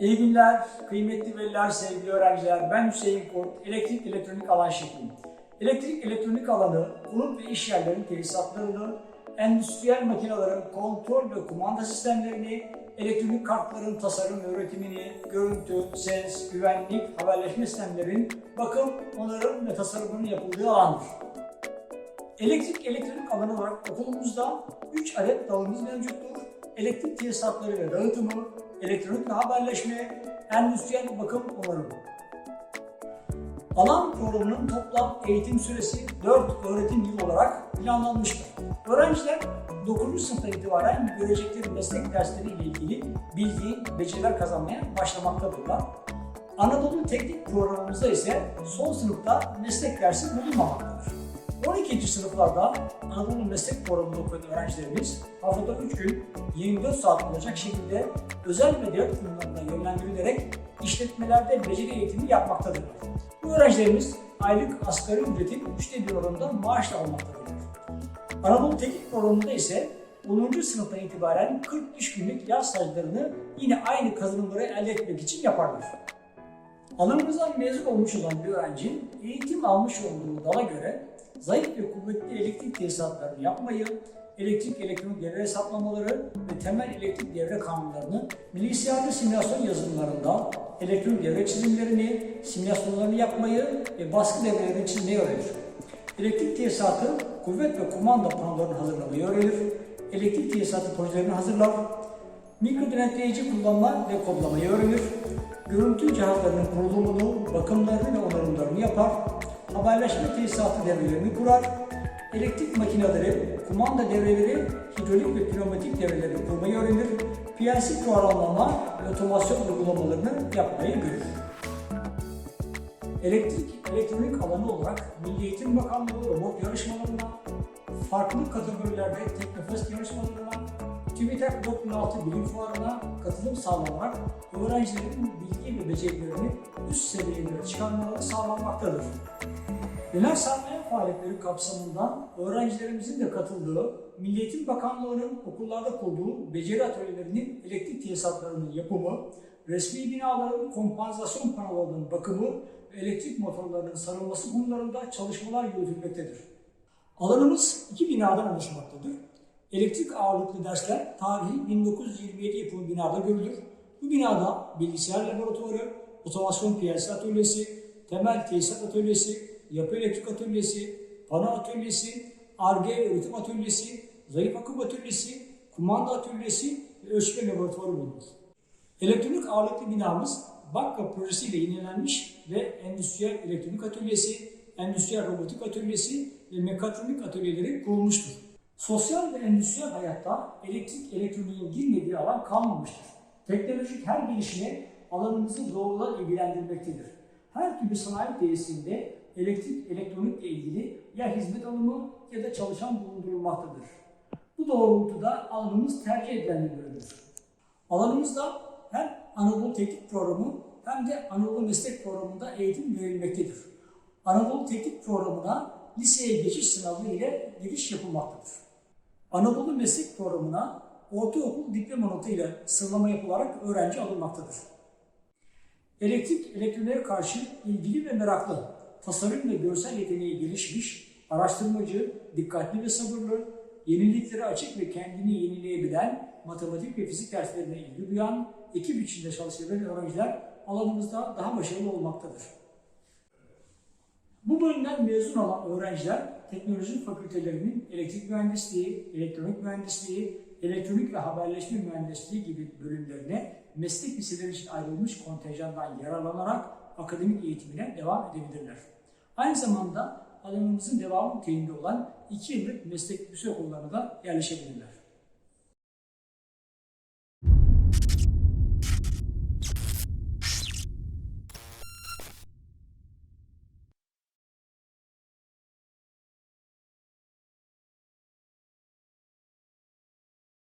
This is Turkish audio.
İyi günler, kıymetli veliler, sevgili öğrenciler. Ben Hüseyin Kurt, elektrik elektronik alan şefiyim. Elektrik elektronik alanı, konut ve iş yerlerinin tesisatlarını, endüstriyel makinelerin kontrol ve kumanda sistemlerini, elektronik kartların tasarım ve üretimini, görüntü, ses, güvenlik, haberleşme sistemlerinin bakım, onarım ve tasarımının yapıldığı alandır. Elektrik elektronik alanı olarak okulumuzda 3 adet dalımız mevcuttur. Elektrik tesisatları ve dağıtımı, elektronik ve haberleşme, endüstriyel bakım onarım. Alan programının toplam eğitim süresi 4 öğretim yılı olarak planlanmıştır. Öğrenciler 9. sınıftan itibaren görecekleri meslek dersleri ile ilgili bilgi, beceriler kazanmaya başlamaktadırlar. Anadolu Teknik Programımızda ise son sınıfta meslek dersi bulunmamaktadır. 12. sınıflarda Anadolu Meslek Programı'nda okuyan öğrencilerimiz haftada 3 gün 24 saat olacak şekilde özel ve devlet kurumlarına yönlendirilerek işletmelerde beceri eğitimi yapmaktadırlar. Bu öğrencilerimiz aylık asgari ücretin üçte bir oranında maaşla almaktadırlar. Anadolu Teknik Programı'nda ise 10. sınıftan itibaren 40 iş günlük yaz stajlarını yine aynı kazanımları elde etmek için yaparlar. Alanımızdan mezun olmuş olan bir öğrenci eğitim almış olduğu dala göre zayıf ve kuvvetli elektrik tesisatlarını yapmayı, elektrik elektronik devre hesaplamaları ve temel elektrik devre kanunlarını bilgisayarlı simülasyon yazılımlarında elektronik devre çizimlerini, simülasyonlarını yapmayı ve baskı devrelerini çizmeyi öğrenir. Elektrik tesisatı kuvvet ve kumanda panolarını hazırlamayı öğrenir. Elektrik tesisatı projelerini hazırlar. Mikro denetleyici kullanma ve kodlamayı öğrenir. Görüntü cihazlarının kurulumunu, bakımlarını ve onarımlarını yapar. Haberleşme tesisatı devrelerini kurar. Elektrik makineleri, kumanda devreleri, hidrolik ve pneumatik devrelerini kurmayı öğrenir. PLC programlama ve otomasyon uygulamalarını yapmayı görür. Elektrik elektronik alanı olarak Milli Eğitim Bakanlığı robot yarışmalarına, farklı kategorilerde Teknofest yarışmalarına, TÜBİTAK 4006 bilim fuarına katılım sağlanarak öğrencilerin bilgi ve becerilerini üst seviyelere çıkarmaları sağlanmaktadır. Genel sanayi faaliyetleri kapsamında öğrencilerimizin de katıldığı Milli Eğitim Bakanlığı'nın okullarda kurduğu beceri atölyelerinin elektrik tesisatlarının yapımı, resmi binaların kompansasyon panolarının bakımı ve elektrik motorlarının sarılması konularında çalışmalar yürütülmektedir. Alanımız iki binadan oluşmaktadır. Elektrik ağırlıklı dersler tarihi 1927 yapımı binada görülür. Bu binada bilgisayar laboratuvarı, otomasyon piyasa atölyesi, temel tesisat atölyesi, yapı elektrik atölyesi, pano atölyesi, ARGE üretim atölyesi, zayıf akım atölyesi, kumanda atölyesi ve ölçme laboratuvarı bulunur. Elektronik ağırlıklı binamız BAKKA projesiyle yenilenmiş ve endüstriyel elektronik atölyesi, endüstriyel robotik atölyesi ve mekatronik atölyeleri kurulmuştur. Sosyal ve endüstriyel hayatta elektrik elektroniğin girmediği alan kalmamıştır. Teknolojik her gelişme alanımızı doğrudan ilgilendirmektedir. Her türlü sanayi tesisinde elektrik elektronikle ilgili ya hizmet alımı ya da çalışan bulundurulmaktadır. Bu doğrultuda alanımız tercih edilen bir bölümdür. Alanımızda hem Anadolu Teknik Programı hem de Anadolu Meslek Programı'nda eğitim verilmektedir. Anadolu Teknik Programı'na liseye geçiş sınavı ile giriş yapılmaktadır. Anadolu Meslek Programı'na ortaokul diploma notu ile sıralama yapılarak öğrenci alınmaktadır. Elektrik elektroniğe karşı ilgili ve meraklı, tasarım ve görsel yeteneği gelişmiş, araştırmacı, dikkatli ve sabırlı, yeniliklere açık ve kendini yenileyebilen, matematik ve fizik derslerine ilgi duyan, ekip içinde çalışabilen öğrenciler alanımızda daha başarılı olmaktadır. Bu bölümden mezun olan öğrenciler teknoloji fakültelerinin elektrik mühendisliği, elektronik mühendisliği, elektronik ve haberleşme mühendisliği gibi bölümlerine meslek liseleri için ayrılmış kontenjandan yararlanarak akademik eğitimine devam edebilirler. Aynı zamanda alanımızın devamı teyinde olan 2 yıllık meslek yüksek okullarına da yerleşebilirler.